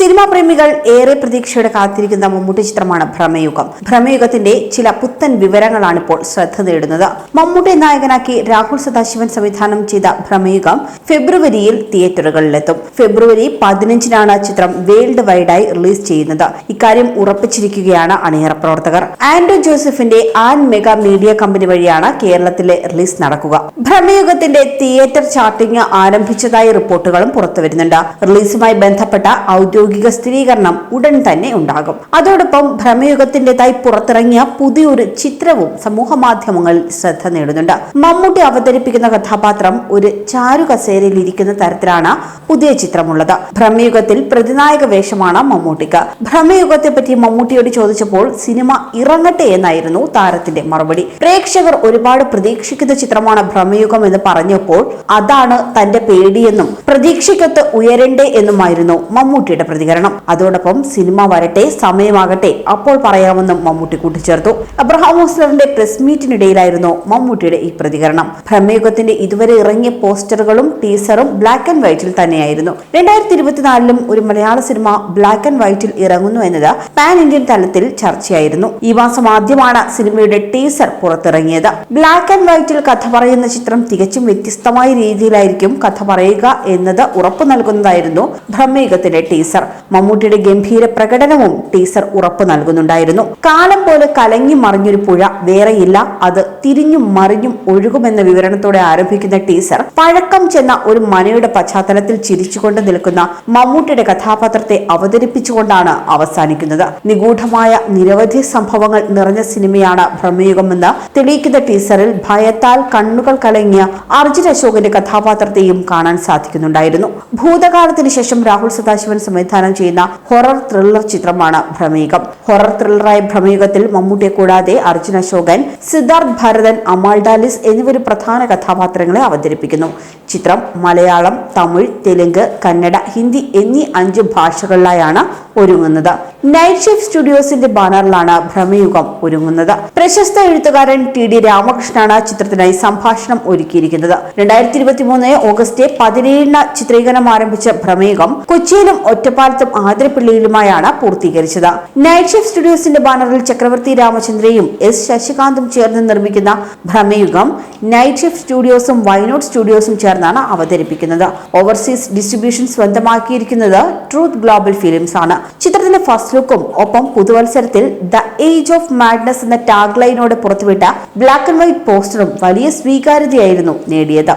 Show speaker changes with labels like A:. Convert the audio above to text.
A: Cinema പ്രേമികൾ ഏറെ പ്രതീക്ഷയോടെ കാത്തിരിക്കുന്ന മമ്മൂട്ടി ചിത്രമാണ് ഭ്രമയുഗം. ഭ്രമയുഗത്തിന്റെ ചില പുത്തൻ വിവരങ്ങളാണ് ഇപ്പോൾ ശ്രദ്ധ നേടുന്നത്. മമ്മൂട്ടി നായകനാക്കി രാഹുൽ സദാശിവൻ സംവിധാനം ചെയ്ത ഭ്രമയുഗം ഫെബ്രുവരിയിൽ തിയേറ്ററുകളിലെത്തും. ഫെബ്രുവരി പതിനഞ്ചിനാണ് ചിത്രം വേൾഡ് വൈഡായി റിലീസ് ചെയ്യുന്നത്. ഇക്കാര്യം ഉറപ്പിച്ചിരിക്കുകയാണ് അണിയറ പ്രവർത്തകർ. ആൻഡ്രോ ജോസഫിന്റെ ആൻ മെഗാ മീഡിയ കമ്പനി വഴിയാണ് കേരളത്തിലെ റിലീസ് നടക്കുക. ഭ്രമയുഗത്തിന്റെ തിയേറ്റർ ചാർട്ടിംഗ് ആരംഭിച്ചതായി റിപ്പോർട്ടുകളും പുറത്തുവരുന്നുണ്ട്. റിലീസുമായി ബന്ധപ്പെട്ട ഔദ്യോഗിക സ്ഥിരീകരണം ഉടൻ തന്നെ ഉണ്ടാകും. അതോടൊപ്പം ഭ്രമയുഗത്തിന്റേതായി പുറത്തിറങ്ങിയ പുതിയൊരു ചിത്രവും സമൂഹ മാധ്യമങ്ങളിൽ ശ്രദ്ധ നേടുന്നുണ്ട്. മമ്മൂട്ടി അവതരിപ്പിക്കുന്ന കഥാപാത്രം ഒരു ചാരു കസേരയിൽ ഇരിക്കുന്ന തരത്തിലാണ് പുതിയ ചിത്രമുള്ളത്. ഭ്രമയുഗത്തിൽ പ്രതിനായക വേഷമാണ് മമ്മൂട്ടിക്ക്. ഭ്രമയുഗത്തെ പറ്റി മമ്മൂട്ടിയോട് ചോദിച്ചപ്പോൾ സിനിമ ഇറങ്ങട്ടെ എന്നായിരുന്നു താരത്തിന്റെ മറുപടി. പ്രേക്ഷകർ ഒരുപാട് പ്രതീക്ഷിക്കുന്ന ചിത്രമാണ് ഭ്രമയുഗം എന്ന് പറഞ്ഞപ്പോൾ അതാണ് തന്റെ പേടിയെന്നും പ്രതീക്ഷയ്ക്കൊത്ത് ഉയരണ്ടേ എന്നുമായിരുന്നു മമ്മൂട്ടിയുടെ പ്രതികരണം. അതോടൊപ്പം സിനിമ വരട്ടെ സമയമാകട്ടെ അപ്പോൾ പറയാമെന്നും മമ്മൂട്ടി കൂട്ടിച്ചേർത്തു. അബ്രഹാം ഹോസ്ലറിന്റെ പ്രസ് മീറ്റിനിടയിലായിരുന്നു മമ്മൂട്ടിയുടെ ഈ പ്രതികരണം. ഭ്രമയുഗത്തിന്റെ ഇതുവരെ ഇറങ്ങിയ പോസ്റ്ററുകളും ടീസറും ബ്ലാക്ക് ആൻഡ് വൈറ്റിൽ തന്നെയായിരുന്നു. രണ്ടായിരത്തി ഇരുപത്തിനാലിലും ഒരു മലയാള സിനിമ ബ്ലാക്ക് ആൻഡ് വൈറ്റിൽ ഇറങ്ങുന്നു എന്നത് പാൻ ഇന്ത്യൻ തലത്തിൽ ചർച്ചയായിരുന്നു. ഈ മാസം ആദ്യമാണ് സിനിമയുടെ ടീസർ പുറത്തിറങ്ങിയത്. ബ്ലാക്ക് ആൻഡ് വൈറ്റിൽ കഥ പറയുന്ന ചിത്രം തികച്ചും വ്യത്യസ്തമായ രീതിയിലായിരിക്കും കഥ പറയുക എന്നത് ഉറപ്പു നൽകുന്നതായിരുന്നു ഭ്രമയുഗത്തിന്റെ ടീസർ. മമ്മൂട്ടിയുടെ ഗംഭീര പ്രകടനവും ടീസർ ഉറപ്പു നൽകുന്നുണ്ടായിരുന്നു. കാലം പോലെ കലങ്ങി മറിഞ്ഞൊരു പുഴ വേറെയില്ല അത് തിരിഞ്ഞും മറിഞ്ഞും ഒഴുകുമെന്ന വിവരണത്തോടെ ആരംഭിക്കുന്ന ടീസർ പഴക്കം ചെന്ന ഒരു മനയുടെ പശ്ചാത്തലത്തിൽ ചിരിച്ചുകൊണ്ട് നിൽക്കുന്ന മമ്മൂട്ടിയുടെ കഥാപാത്രത്തെ അവതരിപ്പിച്ചുകൊണ്ടാണ് അവസാനിക്കുന്നത്. നിഗൂഢമായ നിരവധി സംഭവങ്ങൾ നിറഞ്ഞ സിനിമയാണ് ഭ്രമയുഗമെന്ന് തെളിയിക്കുന്ന ടീസറിൽ ഭയത്താൽ കണ്ണുകൾ കലങ്ങിയ അർജുൻ അശോകന്റെ കഥാപാത്രത്തെയും കാണാൻ സാധിക്കുന്നുണ്ടായിരുന്നു. ഭൂതകാലത്തിന് ശേഷം രാഹുൽ സദാശിവൻ സംവിധാനം ചെയ്യുന്ന ഹൊറർ ത്രില്ലർ ചിത്രമാണ് ഭ്രമീകം. ഹൊറർ ത്രില്ലറായ ഭ്രമീകത്തിൽ മമ്മൂട്ടിയെ കൂടാതെ അർജുൻ അശോകൻ സിദ്ധാർത്ഥ് ഭരതൻ അമാൾ ഡാലിസ് എന്നിവരും പ്രധാന കഥാപാത്രങ്ങളെ അവതരിപ്പിക്കുന്നു. ചിത്രം മലയാളം തമിഴ് തെലുങ്ക് കന്നഡ ഹിന്ദി എന്നീ അഞ്ച് ഭാഷകളിലായാണ് ഒരുങ്ങുന്നത്. നൈറ്റ് ഷെഫ് സ്റ്റുഡിയോസിന്റെ ബാനറിലാണ് ഭ്രമയുഗം ഒരുങ്ങുന്നത്. പ്രശസ്ത എഴുത്തുകാരൻ ടി ഡി രാമകൃഷ്ണനാണ് ചിത്രത്തിനായി സംഭാഷണം ഒരുക്കിയിരിക്കുന്നത്. രണ്ടായിരത്തി ഇരുപത്തി മൂന്ന് ഓഗസ്റ്റ് പതിനേഴിന് ചിത്രീകരണം ആരംഭിച്ച ഭ്രമയുഗം കൊച്ചിയിലും ഒറ്റപ്പാലത്തും ആതിരപ്പള്ളിയിലുമായാണ് പൂർത്തീകരിച്ചത്. നൈറ്റ് ഷെഫ് സ്റ്റുഡിയോസിന്റെ ബാനറിൽ ചക്രവർത്തി രാമചന്ദ്രയും എസ് ശശികാന്തും ചേർന്ന് നിർമ്മിക്കുന്ന ഭ്രമയുഗം നൈറ്റ് ഷെഫ് സ്റ്റുഡിയോസും വൈനോട്ട് സ്റ്റുഡിയോസും ചേർന്നാണ് അവതരിപ്പിക്കുന്നത്. ഓവർസീസ് ഡിസ്ട്രിബ്യൂഷൻ സ്വന്തമാക്കിയിരിക്കുന്നത് ട്രൂത്ത് ഗ്ലോബൽ ഫിലിംസ് ആണ്. ചിത്രത്തിന്റെ ഫസ്റ്റ് ലുക്കും ഒപ്പം പുതുവത്സരത്തിൽ ദ ഏജ് ഓഫ് മാഡ്നസ് എന്ന ടാഗ് ലൈനോടെ പുറത്തുവിട്ട ബ്ലാക്ക് ആൻഡ് വൈറ്റ് പോസ്റ്ററും വലിയ സ്വീകാര്യതയായിരുന്നു നേടിയത്.